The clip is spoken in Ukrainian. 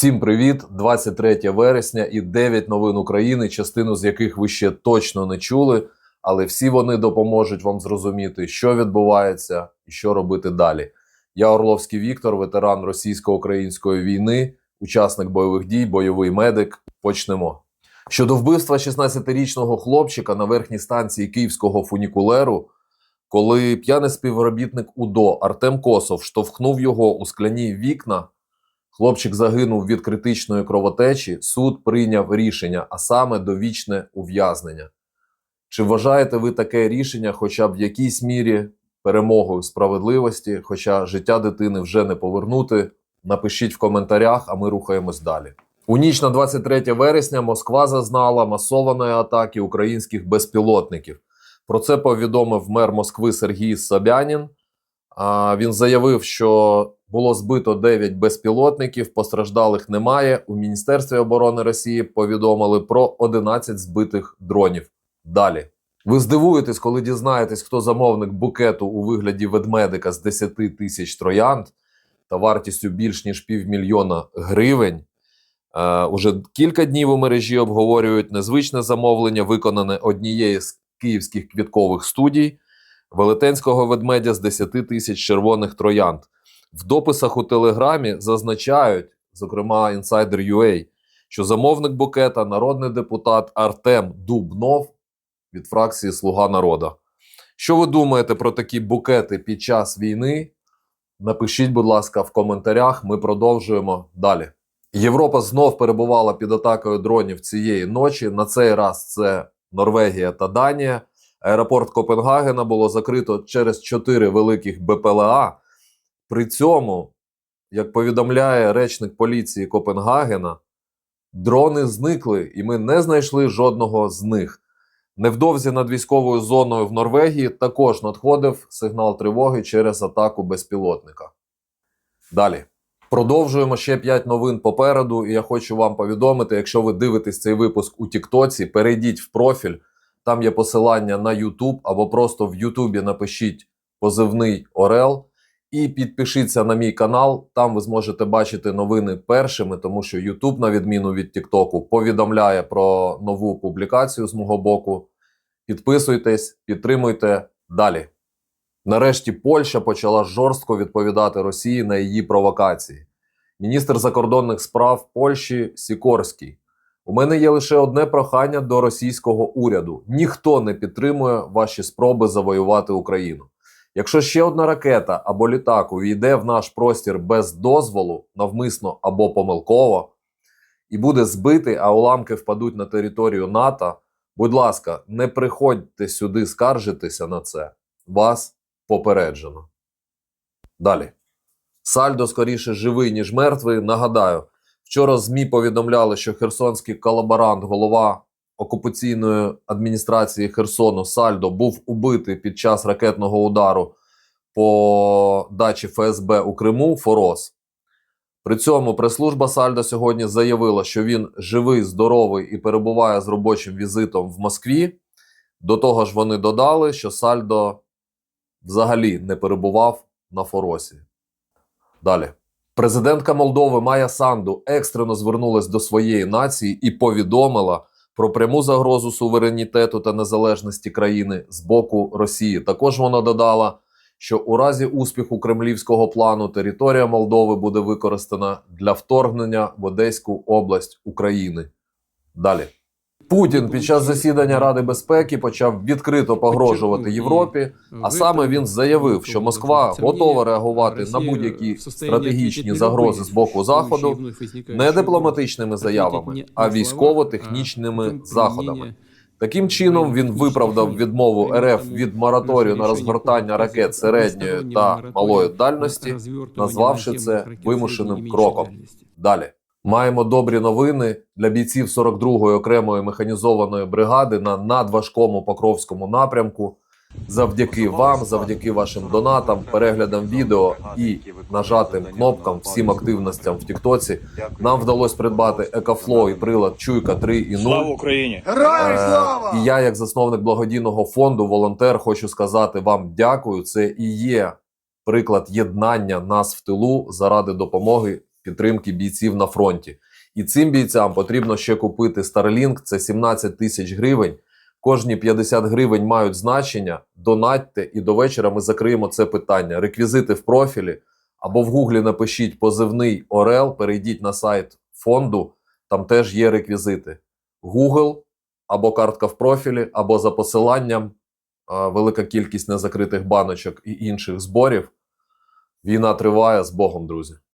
Всім привіт! 23 вересня і 9 новин України, частину з яких ви ще точно не чули, але всі вони допоможуть вам зрозуміти, що відбувається і що робити далі. Я Орловський Віктор, ветеран російсько-української війни, учасник бойових дій, бойовий медик. Почнемо. Щодо вбивства 16-річного хлопчика на верхній станції київського фунікулеру, коли п'яний співробітник УДО Артем Косов штовхнув його у скляні вікна. Хлопчик загинув від критичної кровотечі. Суд прийняв рішення, а саме довічне ув'язнення. Чи вважаєте ви таке рішення, хоча б в якійсь мірі перемогою справедливості, хоча життя дитини вже не повернути? Напишіть в коментарях, а ми рухаємось далі. У ніч на 23 вересня Москва зазнала масованої атаки українських безпілотників. Про це повідомив мер Москви Сергій Собянін. Він заявив, що було збито 9 безпілотників, постраждалих немає. У Міністерстві оборони Росії повідомили про 11 збитих дронів. Далі. Ви здивуєтесь, коли дізнаєтесь, хто замовник букету у вигляді ведмедика з 10 тисяч троянд та вартістю більш ніж півмільйона гривень. Е, уже кілька днів у мережі обговорюють незвичне замовлення, виконане однією з київських квіткових студій велетенського ведмедя з 10 тисяч червоних троянд. В дописах у Телеграмі зазначають, зокрема Insider.ua, що замовник букета народний депутат Артем Дубнов від фракції Слуга народа. Що ви думаєте про такі букети під час війни? Напишіть, будь ласка, в коментарях. Ми продовжуємо далі. Європа знов перебувала під атакою дронів цієї ночі. На цей раз це Норвегія та Данія. Аеропорт Копенгагена було закрито через чотири великих БПЛА. При цьому, як повідомляє речник поліції Копенгагена, дрони зникли, і ми не знайшли жодного з них. Невдовзі над військовою зоною в Норвегії також надходив сигнал тривоги через атаку безпілотника. Далі. Продовжуємо ще 5 новин попереду, і я хочу вам повідомити: якщо ви дивитесь цей випуск у Тіктоці, перейдіть в профіль. Там є посилання на YouTube, або просто в Ютубі напишіть позивний Орел і підпишіться на мій канал. Там ви зможете бачити новини першими, тому що YouTube, на відміну від TikTok, повідомляє про нову публікацію з мого боку. Підписуйтесь, підтримуйте далі. Нарешті Польща почала жорстко відповідати Росії на її провокації. Міністр закордонних справ Польщі Сікорський. У мене є лише одне прохання до російського уряду: ніхто не підтримує ваші спроби завоювати Україну. Якщо ще одна ракета або літак увійде в наш простір без дозволу, навмисно або помилково, і буде збитий, а уламки впадуть на територію НАТО, будь ласка, не приходьте сюди скаржитися на це. Вас попереджено. Далі. Сальдо скоріше живий, ніж мертвий. Нагадаю, Вчора ЗМІ повідомляли, що херсонський колаборант, голова окупаційної адміністрації Херсону Сальдо був убитий під час ракетного удару по дачі ФСБ у Криму Форос. При цьому прес-служба Сальдо сьогодні заявила, що він живий, здоровий і перебуває з робочим візитом в Москві. До того ж, вони додали, що Сальдо взагалі не перебував на Форосі. Далі. Президентка Молдови Майя Санду екстрено звернулась до своєї нації і повідомила про пряму загрозу суверенітету та незалежності країни з боку Росії. Також вона додала, що у разі успіху кремлівського плану територія Молдови буде використана для вторгнення в Одеську область України. Далі. Путін під час засідання Ради безпеки почав відкрито погрожувати Європі. А саме він заявив, що Москва готова реагувати на будь-які стратегічні загрози з боку заходу не дипломатичними заявами, а військово-технічними заходами. Таким чином він виправдав відмову РФ від мораторію на розгортання ракет середньої та малої дальності, назвавши це вимушеним кроком. Далі. Маємо добрі новини для бійців 42-ї окремої механізованої бригади на надважкому Покровському напрямку. Завдяки вам, завдяки вашим донатам, переглядам відео і нажатим кнопкам, всім активностям в Тіктоці, нам вдалося придбати Екафло і прилад Чуйка 3.0. Слава Україні! Героям Е, слава! І я, як засновник благодійного фонду, волонтер, хочу сказати вам дякую. Це і є приклад єднання нас в тилу заради допомоги підтримки бійців на фронті. І цим бійцям потрібно ще купити Starlink, це 17 тисяч гривень. Кожні 50 гривень мають значення. Донатьте, і до вечора ми закриємо це питання. Реквізити в профілі або в гуглі напишіть позивний Орел, перейдіть на сайт фонду, там теж є реквізити. Google або картка в профілі, або за посиланням велика кількість незакритих баночок і інших зборів. Війна триває з Богом, друзі.